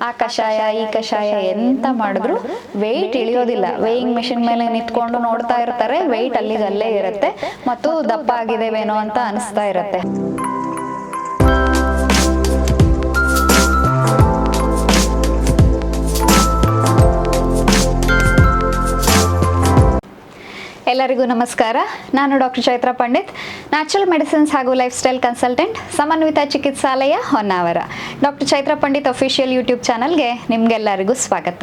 ಆ ಕಷಾಯ, ಈ ಕಷಾಯ ಎಂತ ಮಾಡಿದ್ರು? ವೆಯ್ಟ್ ಇಳಿಯೋದಿಲ್ಲ. ವೇಯಿಂಗ್ ಮೆಷಿನ್ ಮೇಲೆ ನಿಂತ್ಕೊಂಡು ನೋಡ್ತಾ ಇರ್ತಾರೆ. ವೆಯ್ಟ್ ಅಲ್ಲಿಗೆ ಅಲ್ಲೇ ಇರುತ್ತೆ. ಮತ್ತು ದಪ್ಪ ಆಗಿದೆವೇನೋ ಅಂತ ಅನಿಸ್ತಾ ಇರುತ್ತೆ. ಎಲ್ಲರಿಗೂ ನಮಸ್ಕಾರ. ನಾನು doctor Chaitra Pandit, natural medicines ಹಾಗೂ lifestyle consultant, Samanvita Chikitsalaya Honnavar. Doctor Chaitra Pandit official YouTube ಚಾನಲ್ಗೆ ನಿಮಗೆಲ್ಲರಿಗೂ ಸ್ವಾಗತ.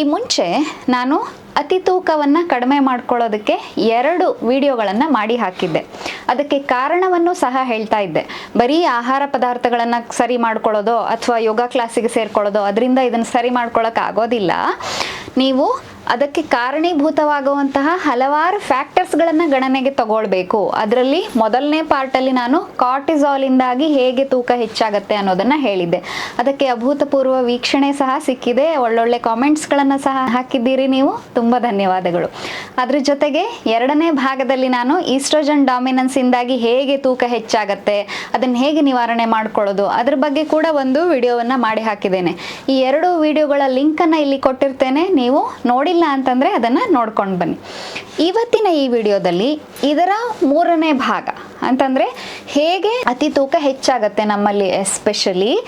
ಈ ಮುಂಚೆ ನಾನು ಅತಿ ತೂಕವನ್ನು ಕಡಿಮೆ ಮಾಡ್ಕೊಳ್ಳೋದಕ್ಕೆ ಎರಡು ವಿಡಿಯೋಗಳನ್ನು ಮಾಡಿ ಹಾಕಿದ್ದೆ. ಅದಕ್ಕೆ ಕಾರಣವನ್ನು ಸಹ ಹೇಳ್ತಾ ಇದ್ದೆ. ಬರೀ ಆಹಾರ ಪದಾರ್ಥಗಳನ್ನು ಸರಿ ಮಾಡ್ಕೊಳ್ಳೋದು ಅಥವಾ ಯೋಗ ಕ್ಲಾಸಿಗೆ ಸೇರ್ಕೊಳ್ಳೋದು, ಅದರಿಂದ ಇದನ್ನು ಸರಿ ಮಾಡ್ಕೊಳ್ಳೋಕೆ ಆಗೋದಿಲ್ಲ. ನೀವು ಅದಕ್ಕೆ ಕಾರಣೀಭೂತವಾಗುವಂತಹ ಹಲವಾರು ಫ್ಯಾಕ್ಟರ್ಸ್ಗಳನ್ನು ಗಣನೆಗೆ ತಗೊಳ್ಬೇಕು. ಅದರಲ್ಲಿ ಮೊದಲನೇ ಪಾರ್ಟಲ್ಲಿ ನಾನು ಕಾರ್ಟಿಸಾಲಿಂದಾಗಿ ಹೇಗೆ ತೂಕ ಹೆಚ್ಚಾಗತ್ತೆ ಅನ್ನೋದನ್ನು ಹೇಳಿದ್ದೆ. ಅದಕ್ಕೆ ಅಭೂತಪೂರ್ವ ವೀಕ್ಷಣೆ ಸಹ ಸಿಕ್ಕಿದೆ. ಒಳ್ಳೊಳ್ಳೆ ಕಾಮೆಂಟ್ಸ್ಗಳನ್ನು ಸಹ ಹಾಕಿದ್ದೀರಿ ನೀವು. ತುಂಬ ಧನ್ಯವಾದಗಳು. ಅದ್ರ ಜೊತೆಗೆ ಎರಡನೇ ಭಾಗದಲ್ಲಿ ನಾನು ಈಸ್ಟ್ರೋಜನ್ ಡಾಮಿನೆನ್ಸಿಂದಾಗಿ ಹೇಗೆ ತೂಕ ಹೆಚ್ಚಾಗತ್ತೆ, ಅದನ್ನು ಹೇಗೆ ನಿವಾರಣೆ ಮಾಡ್ಕೊಳ್ಳೋದು, ಅದ್ರ ಬಗ್ಗೆ ಕೂಡ ಒಂದು ವಿಡಿಯೋವನ್ನು ಮಾಡಿ ಹಾಕಿದ್ದೇನೆ. ಈ ಎರಡು ವಿಡಿಯೋಗಳ ಲಿಂಕನ್ನು ಇಲ್ಲಿ ಕೊಟ್ಟಿರ್ತೇನೆ. ನೀವು ನೋಡಿಲ್ಲ ಅಂತಂದರೆ ಅದನ್ನು ನೋಡ್ಕೊಂಡು ಬನ್ನಿ. ಇವತ್ತಿನ ಈ ವಿಡಿಯೋದಲ್ಲಿ ಇದರ ಮೂರನೇ ಭಾಗ ಅಂತಂದರೆ ಹೇಗೆ ಅತಿ ತೂಕ ಹೆಚ್ಚಾಗತ್ತೆ ನಮ್ಮಲ್ಲಿ ಎಸ್ಪೆಷಲಿ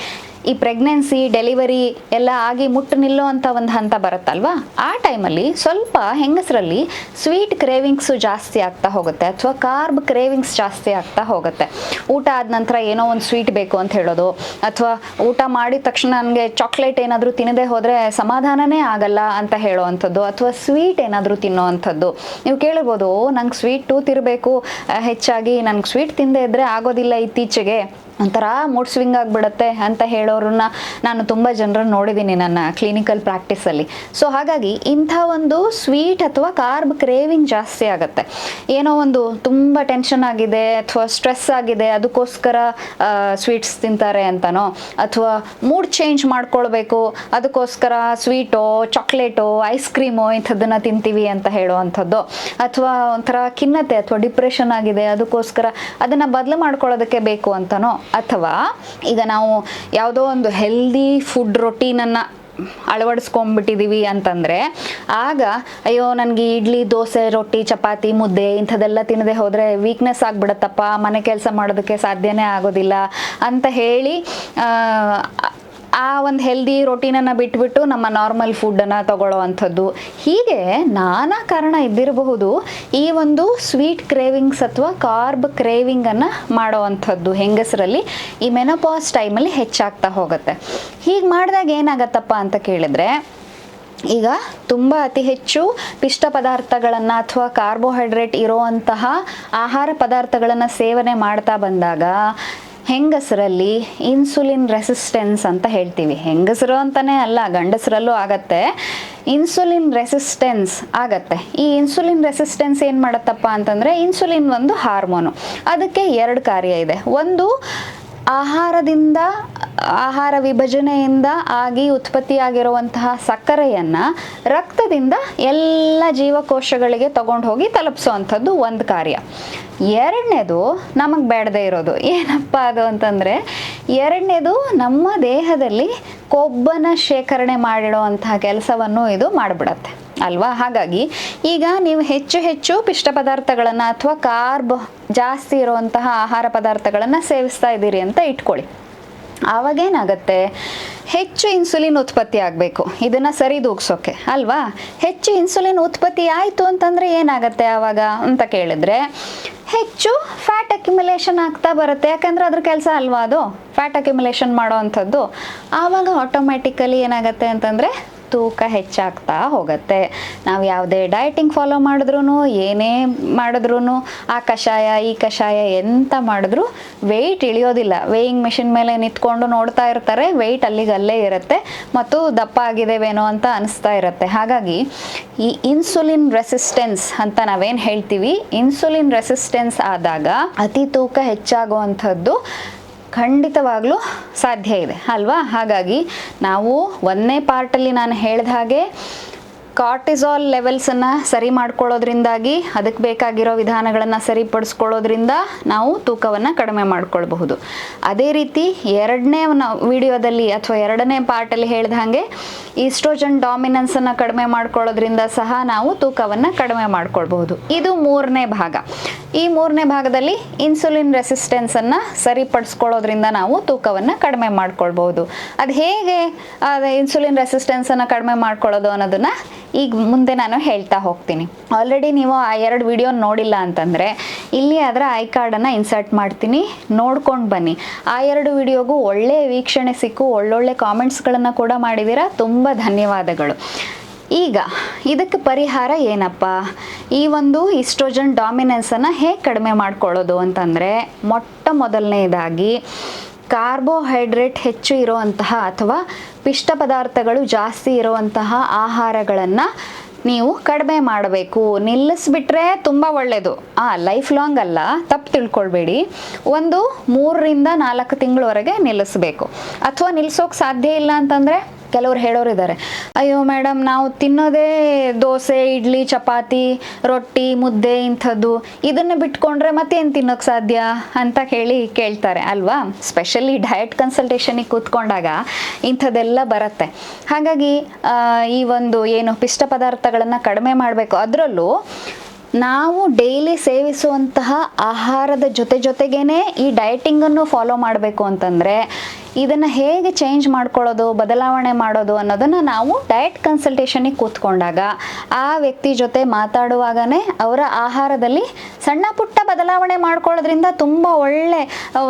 ಈ ಪ್ರೆಗ್ನೆನ್ಸಿ ಡೆಲಿವರಿ ಎಲ್ಲ ಆಗಿ ಮುಟ್ಟು ನಿಲ್ಲುವಂಥ ಒಂದು ಹಂತ ಬರುತ್ತಲ್ವಾ? ಆ ಟೈಮಲ್ಲಿ ಸ್ವಲ್ಪ ಹೆಂಗಸರಲ್ಲಿ ಸ್ವೀಟ್ ಕ್ರೇವಿಂಗ್ಸು ಜಾಸ್ತಿ ಆಗ್ತಾ ಹೋಗುತ್ತೆ ಅಥವಾ ಕಾರ್ಬ್ ಕ್ರೇವಿಂಗ್ಸ್ ಜಾಸ್ತಿ ಆಗ್ತಾ ಹೋಗುತ್ತೆ. ಊಟ ಆದ ನಂತರ ಏನೋ ಒಂದು ಸ್ವೀಟ್ ಬೇಕು ಅಂತ ಹೇಳೋದು ಅಥವಾ ಊಟ ಮಾಡಿದ ತಕ್ಷಣ ನನಗೆ ಚಾಕ್ಲೇಟ್ ಏನಾದರೂ ತಿನ್ನದೇ ಹೋದರೆ ಸಮಾಧಾನನೇ ಆಗಲ್ಲ ಅಂತ ಹೇಳೋವಂಥದ್ದು ಅಥವಾ ಸ್ವೀಟ್ ಏನಾದರೂ ತಿನ್ನೋವಂಥದ್ದು ನೀವು ಕೇಳ್ಬೋದು "ಓ, ನಂಗೆ ಸ್ವೀಟ್ ಟೂತ್ ಇರಬೇಕು. ಹೆಚ್ಚಾಗಿ ನನಗೆ ಸ್ವೀಟ್ ತಿಂದೇ ಇದ್ದರೆ ಆಗೋದಿಲ್ಲ ಇತ್ತೀಚೆಗೆ. ಒಂಥರ ಮೂಡ್ ಸ್ವಿಂಗ್ ಆಗಿಬಿಡುತ್ತೆ ಅಂತ ಹೇಳೋರನ್ನ ನಾನು ತುಂಬ ಜನರನ್ನು ನೋಡಿದ್ದೀನಿ ನನ್ನ ಕ್ಲಿನಿಕಲ್ ಪ್ರಾಕ್ಟೀಸಲ್ಲಿ ಸೊ ಹಾಗಾಗಿ ಇಂಥ ಒಂದು ಸ್ವೀಟ್ ಅಥವಾ ಕಾರ್ಬ್ ಕ್ರೇವಿಂಗ್ ಜಾಸ್ತಿ ಆಗುತ್ತೆ. ಏನೋ ಒಂದು ತುಂಬ ಟೆನ್ಷನ್ ಆಗಿದೆ ಅಥವಾ ಸ್ಟ್ರೆಸ್ ಆಗಿದೆ, ಅದಕ್ಕೋಸ್ಕರ ಸ್ವೀಟ್ಸ್ ತಿಂತಾರೆ ಅಂತನೋ, ಅಥವಾ ಮೂಡ್ ಚೇಂಜ್ ಮಾಡ್ಕೊಳ್ಬೇಕು, ಅದಕ್ಕೋಸ್ಕರ ಸ್ವೀಟೋ ಚಾಕ್ಲೇಟೋ ಐಸ್ ಕ್ರೀಮೋ ಇಂಥದ್ದನ್ನು ತಿಂತೀವಿ ಅಂತ ಹೇಳುವಂಥದ್ದು. ಅಥವಾ ಒಂಥರ ಖಿನ್ನತೆ ಅಥವಾ ಡಿಪ್ರೆಷನ್ ಆಗಿದೆ, ಅದಕ್ಕೋಸ್ಕರ ಅದನ್ನು ಬದಲು ಮಾಡ್ಕೊಳ್ಳೋದಕ್ಕೆ ಬೇಕು ಅಂತನೋ ಅಥವಾ ಈಗ ನಾವು ಯಾವುದೋ ಒಂದು ಹೆಲ್ದಿ ಫುಡ್ ರೊಟೀನನ್ನು ಅಳವಡಿಸ್ಕೊಂಡ್ಬಿಟ್ಟಿದ್ದೀವಿ ಅಂತಂದರೆ, ಆಗ ಅಯ್ಯೋ ನನಗೆ ಇಡ್ಲಿ, ದೋಸೆ, ರೊಟ್ಟಿ, ಚಪಾತಿ, ಮುದ್ದೆ ಇಂಥದ್ದೆಲ್ಲ ತಿನ್ನದೆ ಹೋದರೆ ವೀಕ್ನೆಸ್ ಆಗಿಬಿಡತ್ತಪ್ಪ, ಮನೆ ಕೆಲಸ ಮಾಡೋದಕ್ಕೆ ಸಾಧ್ಯನೇ ಆಗೋದಿಲ್ಲ ಅಂತ ಹೇಳಿ ಆ, ಒಂದು ಹೆಲ್ದಿ ರೊಟೀನನ್ನು ಬಿಟ್ಬಿಟ್ಟು ನಮ್ಮ ನಾರ್ಮಲ್ ಫುಡ್ಡನ್ನು ತಗೊಳ್ಳೋ ಅಂಥದ್ದು ಹೀಗೆ ನಾನಾ ಕಾರಣ ಇದ್ದಿರಬಹುದು. ಈ ಒಂದು ಸ್ವೀಟ್ ಕ್ರೇವಿಂಗ್ಸ್ ಅಥವಾ ಕಾರ್ಬ್ ಕ್ರೇವಿಂಗನ್ನು ಮಾಡೋ ಅಂಥದ್ದು ಹೆಂಗಸರಲ್ಲಿ ಈ ಮೆನೋಪಾಸ್ ಟೈಮಲ್ಲಿ ಹೆಚ್ಚಾಗ್ತಾ ಹೋಗುತ್ತೆ. ಹೀಗೆ ಮಾಡಿದಾಗ ಏನಾಗತ್ತಪ್ಪ ಅಂತ ಕೇಳಿದ್ರೆ ಈಗ ತುಂಬ ಅತಿ ಹೆಚ್ಚು ಪಿಷ್ಟ ಪದಾರ್ಥಗಳನ್ನು ಅಥವಾ ಕಾರ್ಬೋಹೈಡ್ರೇಟ್ ಇರೋವಂತಹ ಆಹಾರ ಪದಾರ್ಥಗಳನ್ನು ಸೇವನೆ ಮಾಡ್ತಾ ಬಂದಾಗ ಹೆಂಗಸರಲ್ಲಿ ಇನ್ಸುಲಿನ್ ರೆಸಿಸ್ಟೆನ್ಸ್ ಅಂತ ಹೇಳ್ತೀವಿ. ಹೆಂಗಸರು ಅಂತಲೇ ಅಲ್ಲ, ಗಂಡಸರಲ್ಲೂ ಆಗತ್ತೆ. ಇನ್ಸುಲಿನ್ ರೆಸಿಸ್ಟೆನ್ಸ್ ಆಗತ್ತೆ. ಈ ಇನ್ಸುಲಿನ್ ರೆಸಿಸ್ಟೆನ್ಸ್ ಏನು ಮಾಡುತ್ತಪ್ಪ ಅಂತಂದರೆ ಇನ್ಸುಲಿನ್ ಒಂದು ಹಾರ್ಮೋನು ಅದಕ್ಕೆ ಎರಡು ಕಾರ್ಯ ಇದೆ. ಒಂದು ಆಹಾರದಿಂದ, ಆಹಾರ ವಿಭಜನೆಯಿಂದ ಆಗಿ ಉತ್ಪತ್ತಿಯಾಗಿರುವಂತಹ ಸಕ್ಕರೆಯನ್ನು ರಕ್ತದಿಂದ ಎಲ್ಲ ಜೀವಕೋಶಗಳಿಗೆ ತಗೊಂಡು ಹೋಗಿ ತಲುಪಿಸುವಂಥದ್ದು ಒಂದು ಕಾರ್ಯ. ಎರಡನೇದು ನಮಗೆ ಬೇಡದೇ ಇರೋದು. ಏನಪ್ಪ ಅದು ಅಂತಂದರೆ, ಎರಡನೇದು ನಮ್ಮ ದೇಹದಲ್ಲಿ ಕೊಬ್ಬನ ಶೇಖರಣೆ ಮಾಡಿಡುವಂತಹ ಕೆಲಸವನ್ನು ಇದು ಮಾಡಿಬಿಡತ್ತೆ. ಅಲ್ವಾ? ಹಾಗಾಗಿ ಈಗ ನೀವು ಹೆಚ್ಚು ಹೆಚ್ಚು ಪಿಷ್ಟ ಪದಾರ್ಥಗಳನ್ನು ಅಥವಾ ಕಾರ್ಬ್ ಜಾಸ್ತಿ ಇರುವಂತಹ ಆಹಾರ ಪದಾರ್ಥಗಳನ್ನು ಸೇವಿಸ್ತಾ ಇದ್ದೀರಿ ಅಂತ ಇಟ್ಕೊಳ್ಳಿ. ಆವಾಗೇನಾಗತ್ತೆ? ಹೆಚ್ಚು ಇನ್ಸುಲಿನ್ ಉತ್ಪತ್ತಿ ಆಗಬೇಕು. ಇದನ್ನು ಸರಿದೂಗ್ಸೋಕೆ ಅಲ್ವಾ? ಹೆಚ್ಚು ಇನ್ಸುಲಿನ್ ಉತ್ಪತ್ತಿ ಆಯಿತು ಅಂತಂದರೆ ಏನಾಗತ್ತೆ ಆವಾಗ ಅಂತ ಕೇಳಿದ್ರೆ, ಹೆಚ್ಚು ಫ್ಯಾಟ್ ಅಕ್ಯುಮುಲೇಷನ್ ಆಗ್ತಾ ಬರುತ್ತೆ. ಯಾಕಂದರೆ ಅದ್ರ ಕೆಲಸ ಅಲ್ವಾ ಅದು? ಫ್ಯಾಟ್ ಅಕ್ಯುಮುಲೇಷನ್ ಮಾಡೋ ಅಂಥದ್ದು. ಆವಾಗ ಆಟೋಮ್ಯಾಟಿಕಲಿ ಏನಾಗತ್ತೆ ಅಂತಂದರೆ ತೂಕ ಹೆಚ್ಚಾಗ್ತಾ ಹೋಗುತ್ತೆ. ನಾವು ಯಾವುದೇ ಡಯಟಿಂಗ್ ಫಾಲೋ ಮಾಡಿದ್ರೂ ಏನೇ ಮಾಡಿದ್ರೂ ಆ ಕಷಾಯ, ಈ ಕಷಾಯ ಎಂತ ಮಾಡಿದ್ರು ವೆಯ್ಟ್ ಇಳಿಯೋದಿಲ್ಲ. ವೇಯಿಂಗ್ ಮೆಷಿನ್ ಮೇಲೆ ನಿಂತ್ಕೊಂಡು ನೋಡ್ತಾ ಇರ್ತಾರೆ ವೆಯ್ಟ್ ಅಲ್ಲಿಗೆ ಅಲ್ಲೇ ಇರುತ್ತೆ ಮತ್ತು ದಪ್ಪ ಆಗಿದ್ದೇವೇನೋ ಅಂತ ಅನಿಸ್ತಾ ಇರುತ್ತೆ. ಹಾಗಾಗಿ ಈ ಇನ್ಸುಲಿನ್ ರೆಸಿಸ್ಟೆನ್ಸ್ ಅಂತ ನಾವೇನು ಹೇಳ್ತೀವಿ? ಇನ್ಸುಲಿನ್ ರೆಸಿಸ್ಟೆನ್ಸ್ ಆದಾಗ ಅತಿ ತೂಕ ಹೆಚ್ಚಾಗುವಂಥದ್ದು ಖಂಡಿತವಾಗ್ಲೂ ಸಾಧ್ಯ ಇದೆ. ಅಲ್ವಾ? ಹಾಗಾಗಿ ನಾವು ಒಂದನೇ ಪಾರ್ಟಲ್ಲಿ ನಾನು ಹೇಳಿದ ಹಾಗೆ ಕಾರ್ಟಿಸಾಲ್ ಲೆವೆಲ್ಸನ್ನು ಸರಿ ಮಾಡ್ಕೊಳ್ಳೋದ್ರಿಂದಾಗಿ, ಅದಕ್ಕೆ ಬೇಕಾಗಿರೋ ವಿಧಾನಗಳನ್ನು ಸರಿಪಡಿಸ್ಕೊಳ್ಳೋದ್ರಿಂದ ನಾವು ತೂಕವನ್ನು ಕಡಿಮೆ ಮಾಡ್ಕೊಳ್ಬಹುದು. ಅದೇ ರೀತಿ ಎರಡನೇ ವಿಡಿಯೋದಲ್ಲಿ ಅಥವಾ ಎರಡನೇ ಪಾರ್ಟಲ್ಲಿ ಹೇಳಿದ ಹಾಗೆ ಈಸ್ಟ್ರೋಜನ್ ಡಾಮಿನೆನ್ಸ್ ಅನ್ನು ಕಡಿಮೆ ಮಾಡ್ಕೊಳ್ಳೋದ್ರಿಂದ ಸಹ ನಾವು ತೂಕವನ್ನು ಕಡಿಮೆ ಮಾಡ್ಕೊಳ್ಬಹುದು. ಇದು ಮೂರನೇ ಭಾಗ. ಈ ಮೂರನೇ ಭಾಗದಲ್ಲಿ ಇನ್ಸುಲಿನ್ ರೆಸಿಸ್ಟೆನ್ಸ್ ಅನ್ನು ಸರಿಪಡಿಸ್ಕೊಳ್ಳೋದ್ರಿಂದ ನಾವು ತೂಕವನ್ನು ಕಡಿಮೆ ಮಾಡ್ಕೊಳ್ಬಹುದು. ಅದು ಹೇಗೆ ಇನ್ಸುಲಿನ್ ರೆಸಿಸ್ಟೆನ್ಸ್ ಅನ್ನು ಕಡಿಮೆ ಮಾಡ್ಕೊಳ್ಳೋದು ಅನ್ನೋದನ್ನ ಈಗ ಮುಂದೆ ನಾನು ಹೇಳ್ತಾ ಹೋಗ್ತೀನಿ. ಆಲ್ರೆಡಿ ನೀವು ಆ ಎರಡು ವಿಡಿಯೋ ನೋಡಿಲ್ಲ ಅಂತಂದರೆ, ಇಲ್ಲಿ ಅದರ ಐ ಕಾರ್ಡನ್ನು ಇನ್ಸರ್ಟ್ ಮಾಡ್ತೀನಿ. ನೋಡ್ಕೊಂಡು ಬನ್ನಿ. ಆ ಎರಡು ವಿಡಿಯೋಗೂ ಒಳ್ಳೆ ವೀಕ್ಷಣೆ ಸಿಕ್ಕು, ಒಳ್ಳೊಳ್ಳೆ ಕಾಮೆಂಟ್ಸ್ಗಳನ್ನು ಕೂಡ ಮಾಡಿದ್ದೀರಾ ತುಂಬ ಧನ್ಯವಾದಗಳು. ಈಗ ಇದಕ್ಕೆ ಪರಿಹಾರ ಏನಪ್ಪ? ಈ ಒಂದು ಇಸ್ಟ್ರೋಜನ್ ಡಾಮಿನೆನ್ಸನ್ನು ಹೇಗೆ ಕಡಿಮೆ ಮಾಡ್ಕೊಳ್ಳೋದು ಅಂತಂದರೆ ಮೊಟ್ಟ ಮೊದಲನೇದಾಗಿ ಕಾರ್ಬೋಹೈಡ್ರೇಟ್ ಹೆಚ್ಚು ಇರುವಂತಹ ಅಥವಾ ಪಿಷ್ಟ ಪದಾರ್ಥಗಳು ಜಾಸ್ತಿ ಇರುವಂತಹ ಆಹಾರಗಳನ್ನು ನೀವು ಕಡಿಮೆ ಮಾಡಬೇಕು. ನಿಲ್ಲಿಸ್ಬಿಟ್ರೆ ತುಂಬ ಒಳ್ಳೆಯದು ಆ, ಲೈಫ್ ಲಾಂಗ್ ಅಲ್ಲ, ತಪ್ಪು ತಿಳ್ಕೊಳ್ಬೇಡಿ. ಒಂದು ಮೂರರಿಂದ ನಾಲ್ಕು ತಿಂಗಳವರೆಗೆ ನಿಲ್ಲಿಸ್ಬೇಕು. ಅಥವಾ ನಿಲ್ಲಿಸೋಕೆ ಸಾಧ್ಯ ಇಲ್ಲ ಅಂತಂದರೆ ಕೆಲವ್ರು ಹೇಳೋರಿದ್ದಾರೆ, ಅಯ್ಯೋ ಮೇಡಮ್ ನಾವು ತಿನ್ನೋದೇ ದೋಸೆ, ಇಡ್ಲಿ, ಚಪಾತಿ, ರೊಟ್ಟಿ, ಮುದ್ದೆ ಇಂಥದ್ದು. ಇದನ್ನು ಬಿಟ್ಕೊಂಡ್ರೆ ಮತ್ತೇನು ತಿನ್ನೋಕೆ ಸಾಧ್ಯ? ಅಂತ ಹೇಳಿ ಕೇಳ್ತಾರೆ ಅಲ್ವಾ? ಸ್ಪೆಷಲಿ ಡಯಟ್ ಕನ್ಸಲ್ಟೇಷನಿಗೆ ಕೂತ್ಕೊಂಡಾಗ ಇಂಥದ್ದೆಲ್ಲ ಬರುತ್ತೆ. ಹಾಗಾಗಿ ಈ ಒಂದು ಏನು ಪಿಷ್ಟ ಪದಾರ್ಥಗಳನ್ನು ಕಡಿಮೆ ಮಾಡಬೇಕು. ಅದರಲ್ಲೂ ನಾವು ಡೈಲಿ ಸೇವಿಸುವಂತಹ ಆಹಾರದ ಜೊತೆ ಜೊತೆಗೇನೆ ಈ ಡಯಟಿಂಗನ್ನು ಫಾಲೋ ಮಾಡಬೇಕು ಅಂತಂದರೆ ಇದನ್ನು ಹೇಗೆ ಚೇಂಜ್ ಮಾಡ್ಕೊಳ್ಳೋದು, ಬದಲಾವಣೆ ಮಾಡೋದು ಅನ್ನೋದನ್ನು ನಾವು ಡಯಟ್ ಕನ್ಸಲ್ಟೇಷನಿಗೆ ಕೂತ್ಕೊಂಡಾಗ, ಆ ವ್ಯಕ್ತಿ ಜೊತೆ ಮಾತಾಡುವಾಗನೇ ಅವರ ಆಹಾರದಲ್ಲಿ ಸಣ್ಣ ಪುಟ್ಟ ಬದಲಾವಣೆ ಮಾಡ್ಕೊಳ್ಳೋದ್ರಿಂದ ತುಂಬ ಒಳ್ಳೆ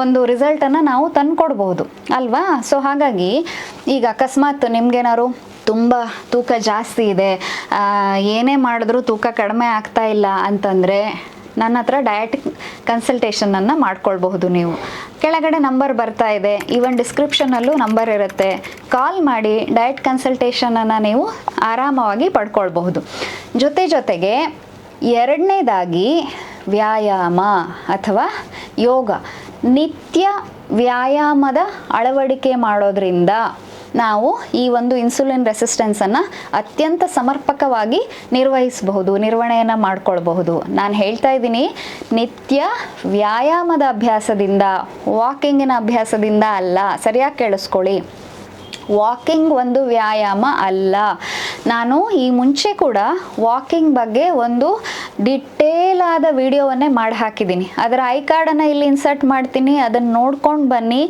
ಒಂದು ರಿಸಲ್ಟನ್ನು ನಾವು ತಂದುಕೊಡ್ಬೋದು. ಅಲ್ವಾ? ಸೊ ಹಾಗಾಗಿ ಈಗ ಅಕಸ್ಮಾತ್ ನಿಮ್ಗೇನಾದ್ರು ತುಂಬ ತೂಕ ಜಾಸ್ತಿ ಇದೆ ಏನೇ ಮಾಡಿದ್ರೂ ತೂಕ ಕಡಿಮೆ ಆಗ್ತಾ ಇಲ್ಲ ಅಂತಂದರೆ ನನ್ನ ಹತ್ರ ಡಯಟ್ ಕನ್ಸಲ್ಟೇಷನನ್ನು ಮಾಡ್ಕೊಳ್ಬಹುದು ನೀವು. ಕೆಳಗಡೆ ನಂಬರ್ ಬರ್ತಾ ಇದೆ. ಈವನ್ ಡಿಸ್ಕ್ರಿಪ್ಷನಲ್ಲೂ ನಂಬರ್ ಇರುತ್ತೆ. ಕಾಲ್ ಮಾಡಿ ಡಯಟ್ ಕನ್ಸಲ್ಟೇಷನನ್ನು ನೀವು ಆರಾಮವಾಗಿ ಪಡ್ಕೊಳ್ಬಹುದು. ಜೊತೆ ಜೊತೆಗೆ ಎರಡನೇದಾಗಿ ವ್ಯಾಯಾಮ ಅಥವಾ ಯೋಗ. ನಿತ್ಯ ವ್ಯಾಯಾಮದ ಅಳವಡಿಕೆ ಮಾಡೋದ್ರಿಂದ ನಾವು ಈ ಒಂದು ಇನ್ಸುಲಿನ್ ರೆಸಿಸ್ಟೆನ್ಸನ್ನು ಅತ್ಯಂತ ಸಮರ್ಪಕವಾಗಿ ನಿರ್ವಹಿಸಬಹುದು, ನಿರ್ವಹಣೆಯನ್ನು ಮಾಡ್ಕೊಳ್ಬಹುದು. ನಾನು ಹೇಳ್ತಾ ಇದ್ದೀನಿ, ನಿತ್ಯ ವ್ಯಾಯಾಮದ ಅಭ್ಯಾಸದಿಂದ ವಾಕಿಂಗಿನ ಅಭ್ಯಾಸದಿಂದ ಅಲ್ಲ, ಸರಿಯಾಗಿ ಕೇಳಿಸ್ಕೊಳ್ಳಿ. ವಾಕಿಂಗ್ ಒಂದು ವ್ಯಾಯಾಮ ಅಲ್ಲ. ನಾನು ಈ ಮುಂಚೆ ಕೂಡ ವಾಕಿಂಗ್ ಬಗ್ಗೆ ಒಂದು ಡಿಟೇಲ್ ಆದ ವಿಡಿಯೋವನ್ನೇ ಮಾಡಿ ಹಾಕಿದ್ದೀನಿ ಅದರ ಐ ಕಾರ್ಡನ್ನು ಇಲ್ಲಿ ಇನ್ಸರ್ಟ್ ಮಾಡ್ತೀನಿ, ಅದನ್ನು ನೋಡ್ಕೊಂಡು ಬನ್ನಿ.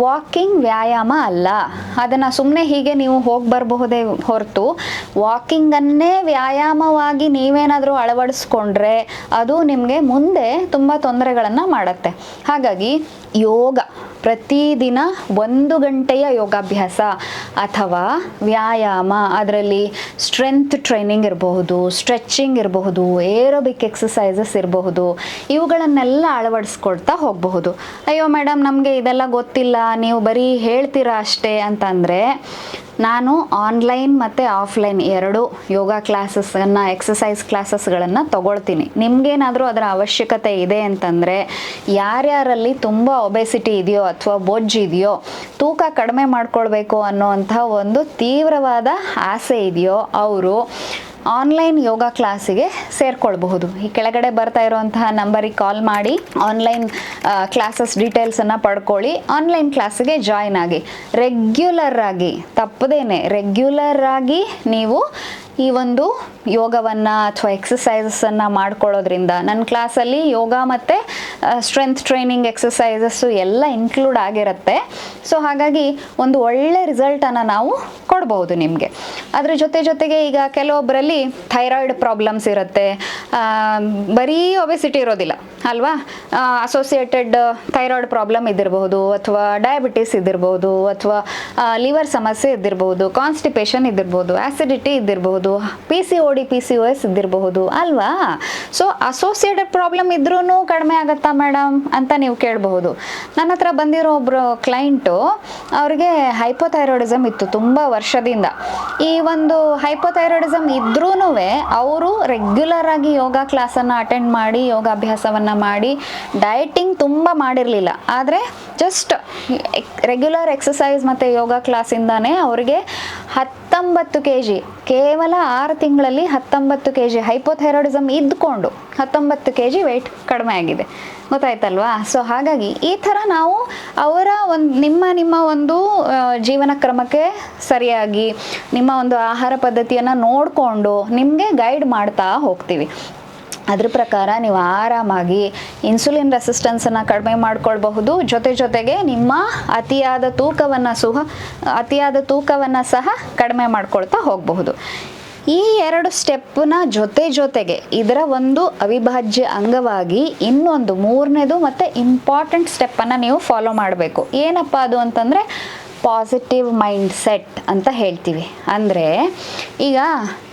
ವಾಕಿಂಗ್ ವ್ಯಾಯಾಮ ಅಲ್ಲ. ಅದನ್ನು ಸುಮ್ಮನೆ ಹೀಗೆ ನೀವು ಹೋಗಿ ಬರಬಹುದೇ ಹೊರತು, ವಾಕಿಂಗನ್ನೇ ವ್ಯಾಯಾಮವಾಗಿ ನೀವೇನಾದರೂ ಅಳವಡಿಸ್ಕೊಂಡ್ರೆ ಅದು ನಿಮಗೆ ಮುಂದೆ ತುಂಬ ತೊಂದರೆಗಳನ್ನು ಮಾಡುತ್ತೆ. ಹಾಗಾಗಿ ಯೋಗ ಪ್ರತಿದಿನ ಒಂದು ಗಂಟೆಯ ಯೋಗಾಭ್ಯಾಸ ಅಥವಾ ವ್ಯಾಯಾಮ, ಅದರಲ್ಲಿ ಸ್ಟ್ರೆಂತ್ ಟ್ರೈನಿಂಗ್ ಇರಬಹುದು ಸ್ಟ್ರೆಚಿಂಗ್ ಇರಬಹುದು ಏರೋಬಿಕ್ ಎಕ್ಸಸೈಸಸ್ ಇರಬಹುದು, ಇವುಗಳನ್ನೆಲ್ಲ ಅಳವಡಿಸ್ಕೊಳ್ತಾ ಹೋಗಬಹುದು. ಅಯ್ಯೋ ಮೇಡಮ್ ನಮಗೆ ಇದೆಲ್ಲ ಗೊತ್ತಿಲ್ಲ, ನೀವು ಬರೀ ಹೇಳ್ತೀರಾ ಅಷ್ಟೇ ಅಂತಂದರೆ ನಾನು ಆನ್ಲೈನ್ ಮತ್ತು ಆಫ್ಲೈನ್ ಎರಡು ಯೋಗ ಕ್ಲಾಸಸ್ಸನ್ನು ಎಕ್ಸಸೈಸ್ ಕ್ಲಾಸಸ್ಗಳನ್ನು ತೊಗೊಳ್ತೀನಿ. ನಿಮಗೇನಾದರೂ ಅದರ ಅವಶ್ಯಕತೆ ಇದೆ ಅಂತಂದರೆ, ಯಾರ್ಯಾರಲ್ಲಿ ತುಂಬ ಒಬೆಸಿಟಿ ಇದೆಯೋ ಅಥವಾ ಬೊಜ್ಜು ಇದೆಯೋ, ತೂಕ ಕಡಿಮೆ ಮಾಡ್ಕೊಳ್ಬೇಕು ಅನ್ನೋವಂಥ ಒಂದು ತೀವ್ರವಾದ ಆಸೆ ಇದೆಯೋ, ಅವರು ಆನ್ಲೈನ್ ಯೋಗ ಕ್ಲಾಸಿಗೆ ಸೇರ್ಕೊಳ್ಬಹುದು. ಈ ಕೆಳಗಡೆ ಬರ್ತಾ ಇರುವಂತಹ ನಂಬರಿಗೆ ಕಾಲ್ ಮಾಡಿ, ಆನ್ಲೈನ್ ಕ್ಲಾಸಸ್ ಡೀಟೇಲ್ಸನ್ನು ಪಡ್ಕೊಳ್ಳಿ. ಆನ್ಲೈನ್ ಕ್ಲಾಸಿಗೆ ಜಾಯ್ನ್ ಆಗಿ, ರೆಗ್ಯುಲರ್ ಆಗಿ, ತಪ್ಪದೇನೆ, ರೆಗ್ಯುಲರ್ ಆಗಿ ನೀವು ಈ ಒಂದು ಯೋಗವನ್ನು ಅಥವಾ ಎಕ್ಸಸೈಸಸ್ಸನ್ನು ಮಾಡ್ಕೊಳ್ಳೋದ್ರಿಂದ ನನ್ನ ಕ್ಲಾಸಲ್ಲಿ ಯೋಗ ಮತ್ತು ಸ್ಟ್ರೆಂತ್ ಟ್ರೈನಿಂಗ್ ಎಕ್ಸಸೈಸಸ್ಸು ಎಲ್ಲ ಇನ್ಕ್ಲೂಡ್ ಆಗಿರುತ್ತೆ. ಸೊ ಹಾಗಾಗಿ ಒಂದು ಒಳ್ಳೆ ರಿಸಲ್ಟನ್ನು ನಾವು ಕೊಡ್ಬೋದು ನಿಮಗೆ. ಅದ್ರ ಜೊತೆ ಜೊತೆಗೆ ಈಗ ಕೆಲವೊಬ್ಬರಲ್ಲಿ ಥೈರಾಯ್ಡ್ ಪ್ರಾಬ್ಲಮ್ಸ್ ಇರುತ್ತೆ. ಬರೀ ಒಬೆಸಿಟಿ ಇರೋದಿಲ್ಲ, ಅಲ್ವಾ? ಅಸೋಸಿಯೇಟೆಡ್ ಥೈರಾಯ್ಡ್ ಪ್ರಾಬ್ಲಮ್ ಇದ್ದಿರಬಹುದು ಅಥವಾ ಡಯಾಬಿಟಿಸ್ ಇದ್ದಿರಬಹುದು ಅಥವಾ ಲಿವರ್ ಸಮಸ್ಯೆ ಇದ್ದಿರಬಹುದು ಕಾನ್ಸ್ಟಿಪೇಷನ್ ಇದ್ದಿರ್ಬೋದು acidity ಇದ್ದಿರಬಹುದು. P C O D P C O S ಇದ್ದಿರಬಹುದು ಅಲ್ವಾ? ಸೊ ಅಸೋಸಿಯೇಟೆಡ್ ಪ್ರಾಬ್ಲಮ್ ಇದ್ರೂ ಕಡಿಮೆ ಆಗತ್ತಾ ಮೇಡಮ್ ಅಂತ ನೀವು ಕೇಳಬಹುದು. ನನ್ನ ಹತ್ರ ಬಂದಿರೋ ಒಬ್ಬರು ಕ್ಲೈಂಟು ಅವ್ರಿಗೆ ಹೈಪೋಥೈರಾಯ್ಡಿಸಮ್ ಇತ್ತು ತುಂಬ ವರ್ಷದಿಂದ. ಈ ಒಂದು ಹೈಪೋಥೈರಾಯ್ಡಿಸಮ್ ಇದ್ರೂ ಅವರು ರೆಗ್ಯುಲರ್ ಆಗಿ ಯೋಗ ಕ್ಲಾಸನ್ನು ಅಟೆಂಡ್ ಮಾಡಿ, ಯೋಗಾಭ್ಯಾಸವನ್ನು ಮಾಡಿ ಡಯಟಿಂಗ್ ತುಂಬ ಮಾಡಿರಲಿಲ್ಲ. ಆದರೆ ಜಸ್ಟ್ ರೆಗ್ಯುಲರ್ ಎಕ್ಸಸೈಸ್ ಮತ್ತು ಯೋಗ ಕ್ಲಾಸಿಂದಾನೇ ಅವರಿಗೆ ಹತ್ತೊಂಬತ್ತು ಕೆ ಜಿ ಕೇವಲ ಆರು ತಿಂಗಳಲ್ಲಿ ಹತ್ತೊಂಬತ್ತು ಕೆ ಜಿ ಹೈಪೋಥೈರಾಯ್ಡಿಸಮ್ ಇದ್ದುಕೊಂಡು ಹತ್ತೊಂಬತ್ತು ಕೆ ಜಿ ವೆಯ್ಟ್ ಕಡಿಮೆ ಆಗಿದೆ. ಗೊತ್ತಾಯ್ತಲ್ವಾ? ಸೊ ಹಾಗಾಗಿ ಈ ಥರ ನಾವು ಅವರ ಒಂದು, ನಿಮ್ಮ ನಿಮ್ಮ ಒಂದು ಜೀವನ ಕ್ರಮಕ್ಕೆ ಸರಿಯಾಗಿ, ನಿಮ್ಮ ಒಂದು ಆಹಾರ ಪದ್ಧತಿಯನ್ನು ನೋಡಿಕೊಂಡು ನಿಮಗೆ ಗೈಡ್ ಮಾಡ್ತಾ ಹೋಗ್ತೀವಿ. ಅದ್ರ ಪ್ರಕಾರ ನೀವು ಆರಾಮಾಗಿ ಇನ್ಸುಲಿನ್ ರೆಸಿಸ್ಟೆನ್ಸನ್ನು ಕಡಿಮೆ ಮಾಡಿಕೊಳ್ಬಹುದು. ಜೊತೆ ಜೊತೆಗೆ ನಿಮ್ಮ ಅತಿಯಾದ ತೂಕವನ್ನು ಸಹ, ಅತಿಯಾದ ತೂಕವನ್ನು ಸಹ ಕಡಿಮೆ ಮಾಡ್ಕೊಳ್ತಾ ಹೋಗಬಹುದು. ಈ ಎರಡು ಸ್ಟೆಪ್ಪನ್ನ ಜೊತೆ ಜೊತೆಗೆ ಇದರ ಒಂದು ಅವಿಭಾಜ್ಯ ಅಂಗವಾಗಿ ಇನ್ನೊಂದು ಮೂರನೇದು ಮತ್ತು ಇಂಪಾರ್ಟೆಂಟ್ ಸ್ಟೆಪ್ಪನ್ನು ನೀವು ಫಾಲೋ ಮಾಡಬೇಕು. ಏನಪ್ಪ ಅದು ಅಂತಂದರೆ ಪಾಸಿಟಿವ್ ಮೈಂಡ್ ಸೆಟ್ ಅಂತ ಹೇಳ್ತೀವಿ. ಅಂದರೆ ಈಗ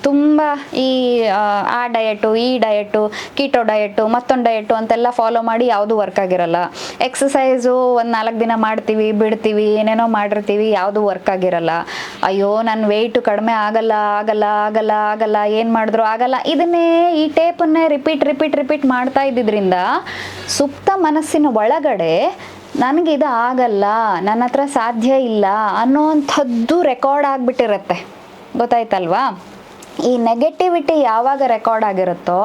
ತುಂಬ ಈ ಆ, ಡಯಟು ಈ ಡಯಟು ಕೀಟೋ ಡಯಟು ಮತ್ತೊಂದು ಡಯಟು ಅಂತೆಲ್ಲ ಫಾಲೋ ಮಾಡಿ ಯಾವುದು ವರ್ಕ್ ಆಗಿರಲ್ಲ. ಎಕ್ಸಸೈಸು ಒಂದು ನಾಲ್ಕು ದಿನ ಮಾಡ್ತೀವಿ ಬಿಡ್ತೀವಿ ಏನೇನೋ ಮಾಡಿರ್ತೀವಿ ಯಾವುದು ವರ್ಕ್ ಆಗಿರಲ್ಲ. ಅಯ್ಯೋ ನನ್ನ ವೆಯ್ಟು ಕಡಿಮೆ ಆಗಲ್ಲ ಆಗಲ್ಲ ಆಗಲ್ಲ ಆಗಲ್ಲ ಏನು ಮಾಡಿದ್ರು ಆಗಲ್ಲ. ಇದನ್ನೇ ಈ ಟೇಪನ್ನೇ ರಿಪೀಟ್ ರಿಪೀಟ್ ರಿಪೀಟ್ ಮಾಡ್ತಾ ಇದ್ದಿದ್ರಿಂದ ಸುಪ್ತ ಮನಸ್ಸಿನ ಒಳಗಡೆ ನನಗಿದು ಆಗಲ್ಲ ನನ್ನ ಹತ್ರ ಸಾಧ್ಯ ಇಲ್ಲ ಅನ್ನೋವಂಥದ್ದು ರೆಕಾರ್ಡ್ ಆಗಿಬಿಟ್ಟಿರತ್ತೆ. ಗೊತ್ತಾಯ್ತಲ್ವಾ? ಈ ನೆಗೆಟಿವಿಟಿ ಯಾವಾಗ ರೆಕಾರ್ಡ್ ಆಗಿರುತ್ತೋ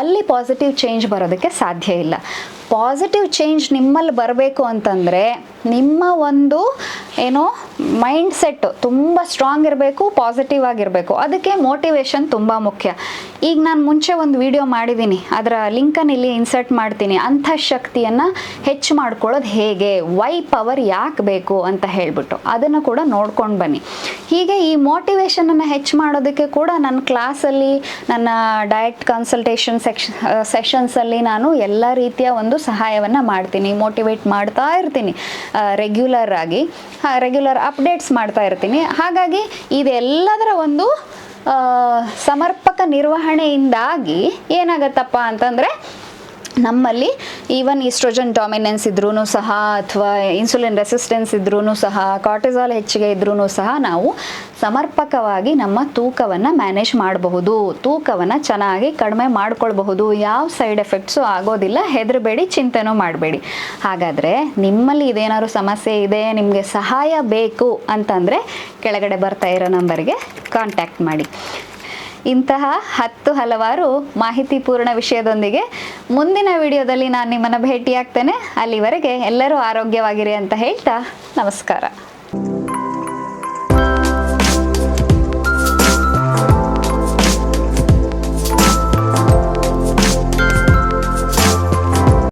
ಅಲ್ಲಿ ಪಾಸಿಟಿವ್ ಚೇಂಜ್ ಬರೋದಕ್ಕೆ ಸಾಧ್ಯ ಇಲ್ಲ. ಪಾಸಿಟಿವ್ ಚೇಂಜ್ ನಿಮ್ಮಲ್ಲಿ ಬರಬೇಕು ಅಂತಂದರೆ ನಿಮ್ಮ ಒಂದು ಏನೋ ಮೈಂಡ್ ಸೆಟ್ ತುಂಬ ಸ್ಟ್ರಾಂಗ್ ಇರಬೇಕು ಪಾಸಿಟಿವ್ ಆಗಿರಬೇಕು. ಅದಕ್ಕೆ ಮೋಟಿವೇಶನ್ ತುಂಬ ಮುಖ್ಯ. ಈಗ ನಾನು ಮುಂಚೆ ಒಂದು ವಿಡಿಯೋ ಮಾಡಿದ್ದೀನಿ ಅದರ ಲಿಂಕನ್ನು ಇಲ್ಲಿ ಇನ್ಸರ್ಟ್ ಮಾಡ್ತೀನಿ. ಅಂಥ ಶಕ್ತಿಯನ್ನು ಹೆಚ್ಚು ಮಾಡ್ಕೊಳ್ಳೋದು ಹೇಗೆ? ವೈ ಪವರ್ ಯಾಕೆ ಬೇಕು ಅಂತ ಹೇಳಿಬಿಟ್ಟು. ಅದನ್ನು ಕೂಡ ನೋಡ್ಕೊಂಡು ಬನ್ನಿ. ಹೀಗೆ ಈ ಮೋಟಿವೇಶನನ್ನು ಹೆಚ್ಚು ಮಾಡೋದಕ್ಕೆ ಕೂಡ ನನ್ನ ಕ್ಲಾಸಲ್ಲಿ, ನನ್ನ ಡಯಟ್ ಕನ್ಸಲ್ಟೇಷನ್ ಸೆಕ್ಷನ್ ಸೆಷನ್ಸಲ್ಲಿ ನಾನು ಎಲ್ಲ ರೀತಿಯ ಒಂದು ಸಹಾಯವನ್ನು ಮಾಡ್ತೀನಿ ಮೋಟಿವೇಟ್ ಮಾಡ್ತಾ ಇರ್ತೀನಿ ರೆಗ್ಯುಲರ್ ಆಗಿ ರೆಗ್ಯುಲರ್ ಅಪ್ಡೇಟ್ಸ್ ಮಾಡ್ತಾ ಇರ್ತೀನಿ. ಹಾಗಾಗಿ ಇದೆಲ್ಲದರ ಒಂದು ಸಮರ್ಪಕ ನಿರ್ವಹಣೆಯಿಂದಾಗಿ ಏನಾಗತ್ತಪ್ಪ ಅಂತಂದರೆ, ನಮ್ಮಲ್ಲಿ ಈವನ್ ಈಸ್ಟ್ರೋಜನ್ ಡಾಮಿನೆನ್ಸ್ ಇದ್ರೂ ಸಹ ಅಥವಾ ಇನ್ಸುಲಿನ್ ರೆಸಿಸ್ಟೆನ್ಸ್ ಇದ್ರೂ ಸಹ ಕಾರ್ಟಿಸಾಲ್ ಹೆಚ್ಚಿಗೆ ಇದ್ರೂ ಸಹ ನಾವು ಸಮರ್ಪಕವಾಗಿ ನಮ್ಮ ತೂಕವನ್ನು ಮ್ಯಾನೇಜ್ ಮಾಡಬಹುದು. ತೂಕವನ್ನು ಚೆನ್ನಾಗಿ ಕಡಿಮೆ ಮಾಡ್ಕೊಳ್ಬಹುದು. ಯಾವ ಸೈಡ್ ಎಫೆಕ್ಟ್ಸು ಆಗೋದಿಲ್ಲ. ಹೆದರಬೇಡಿ, ಚಿಂತೆನೂ ಮಾಡಬೇಡಿ. ಹಾಗಾದರೆ ನಿಮ್ಮಲ್ಲಿ ಇದೇನಾದ್ರು ಸಮಸ್ಯೆ ಇದೆ, ನಿಮಗೆ ಸಹಾಯ ಬೇಕು ಅಂತಂದರೆ ಕೆಳಗಡೆ ಬರ್ತಾ ಇರೋ ನಂಬರ್ಗೆ ಕಾಂಟ್ಯಾಕ್ಟ್ ಮಾಡಿ. ಇಂತಹ ಹತ್ತು ಹಲವಾರು ಮಾಹಿತಿಪೂರ್ಣ ವಿಷಯದೊಂದಿಗೆ ಮುಂದಿನ ವಿಡಿಯೋದಲ್ಲಿ ನಾನು ನಿಮ್ಮನ್ನು ಭೇಟಿಯಾಗ್ತೇನೆ. ಅಲ್ಲಿವರೆಗೆ ಎಲ್ಲರೂ ಆರೋಗ್ಯವಾಗಿರಿ ಅಂತ ಹೇಳ್ತಾ ನಮಸ್ಕಾರ.